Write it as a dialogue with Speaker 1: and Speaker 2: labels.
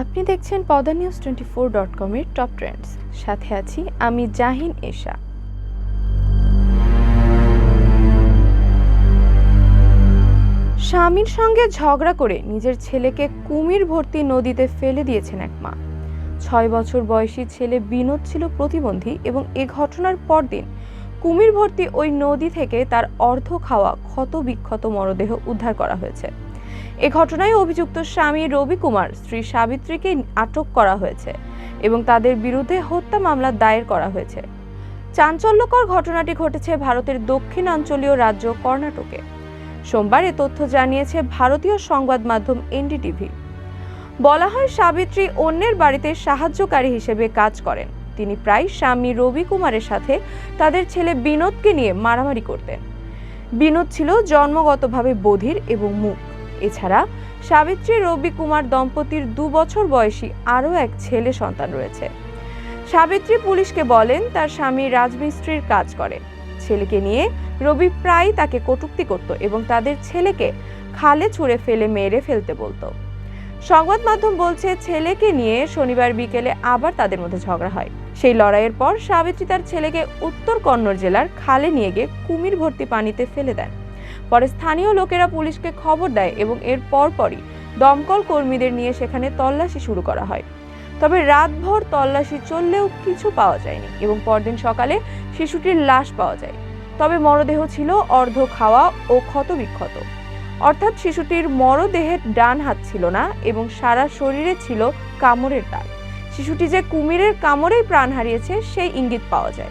Speaker 1: আপনি দেখছেন Padma news twenty four dot কমের টপ ট্রেন্ডস। সাথে আছি আমি জাহিন এশা। স্বামীর সঙ্গে ঝগড়া করে নিজের ছেলেকে কুমির ভর্তি নদীতে ফেলে দিয়েছেন এক মা। ছয় বছর বয়সী ছেলে বিনোদ ছিল প্রতিবন্ধী এবং এ ঘটনার পরদিন কুমির ভর্তি ওই নদী থেকে তার অর্ধ খাওয়া ক্ষত বিক্ষত মরদেহ উদ্ধার করা হয়েছে। এ ঘটনায় অভিযুক্ত স্বামী রবি কুমার, স্ত্রী সাবিত্রীকে আটক করা হয়েছে এবং তাদের বিরুদ্ধে হত্যা মামলা দায়ের করা হয়েছে। চাঞ্চল্যকর ঘটনাটি ঘটেছে ভারতের দক্ষিণাঞ্চলীয় রাজ্য কর্ণাটকে। সোমবার এ তথ্য জানিয়েছে ভারতীয় সংবাদ মাধ্যম এনডিটিভি। বলা হয় সাবিত্রী অন্যের বাড়িতে সাহায্যকারী হিসেবে কাজ করেন। তিনি প্রায় স্বামী রবি কুমারের সাথে তাদের ছেলে বিনোদকে নিয়ে মারামারি করতেন। বিনোদ ছিল জন্মগতভাবে বধির এবং মুখ এছাড়া সাবিত্রী রবি কুমার দম্পতির দু বছর বয়সী আরও এক ছেলে সন্তান রয়েছে। সাবিত্রী পুলিশকে বলেন, তার স্বামী রাজমিস্ত্রির কাজ করে। ছেলেকে নিয়ে রবি প্রায় তাকে কটূক্তি করত এবং তাদের ছেলেকে খালে ছুঁড়ে ফেলে মেরে ফেলতে বলতো। সংবাদ মাধ্যম বলছে, ছেলেকে নিয়ে শনিবার বিকেলে আবার তাদের মধ্যে ঝগড়া হয়। সেই লড়াইয়ের পর সাবিত্রী তার ছেলেকে উত্তর কন্নড় জেলার খালে নিয়ে গিয়ে কুমির ভর্তি পানিতে ফেলে দেন। পরে স্থানীয় লোকেরা পুলিশকে খবর দেয় এবং এর পরপরই দমকল কর্মীদের নিয়ে সেখানে তল্লাশি শুরু করা হয়। তবে রাতভর তল্লাশি চললেও কিছু পাওয়া যায়নি এবং পরদিন সকালে শিশুটির লাশ পাওয়া যায়। তবে মরদেহ ছিল অর্ধ খাওয়া ও ক্ষতবিক্ষত। অর্থাৎ শিশুটির মরদেহের ডান হাত ছিল না এবং সারা শরীরে ছিল কামড়ের দাগ। শিশুটি যে কুমিরের কামড়েই প্রাণ হারিয়েছে, সেই ইঙ্গিত পাওয়া যায়।